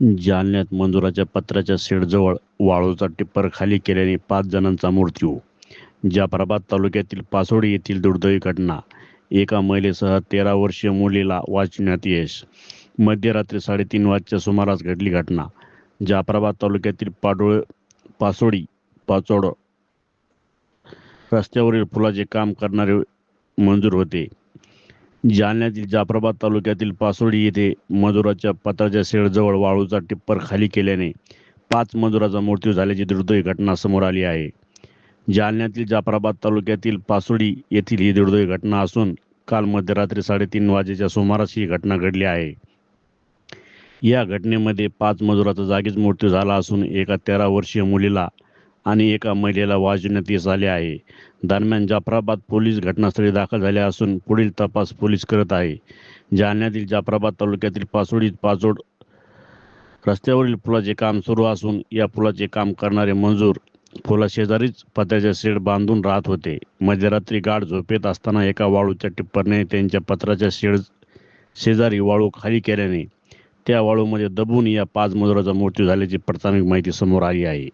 जालन्यात मंजुराच्या पत्राच्या शेडजवळ वाळूचा टिप्पर खाली केल्याने पाच जणांचा मृत्यू. जाफराबाद तालुक्यातील पासोडी येथील दुर्दैवी घटना. एका महिलेसह तेरा वर्षीय मुलीला वाचण्यात यश. मध्यरात्री साडेतीन वाजच्या सुमारास घडली घटना. जाफराबाद तालुक्यातील पाडोळ पासोडी पाचोड रस्त्यावरील पुलाचे काम करणारे मंजूर होते. जालन्यातील जाफराबाद तालुक्यातील पासोडी येथे मजुराच्या पत्राच्या शेडजवळ वाळूचा टिप्पर खाली केल्याने पाच मजुराचा मृत्यू झाल्याची दुर्दैवी घटना समोर आली आहे. जालन्यातील जाफराबाद तालुक्यातील पासोडी येथील ही दुर्दैवी घटना असून काल मध्यरात्री साडेतीन वाजेच्या सुमारास ही घटना घडली आहे. या घटनेमध्ये पाच मजुराचा जागीच मृत्यू झाला असून एका तेरा वर्षीय मुलीला आणि एका महिलेला वाचवण्यात यश आले आहे. दरम्यान जाफराबाद पोलीस घटनास्थळी दाखल झाले असून पुढील तपास पोलीस करत आहे. जालन्यातील जाफराबाद तालुक्यातील पासोडी पाचोड रस्त्यावरील पुलाचे काम सुरू असून या पुलाचे काम करणारे मंजूर पुलाशेजारीच पत्र्याचे शेड बांधून राहत होते. मध्यरात्री गाढ झोपेत असताना एका वाळूच्या टिप्परने त्यांच्या पत्राच्या शेड शेजारी वाळू खाली केल्याने त्या वाळूमध्ये दबून या पाच मजुराचा मृत्यू झाल्याची प्राथमिक माहिती समोर आली आहे.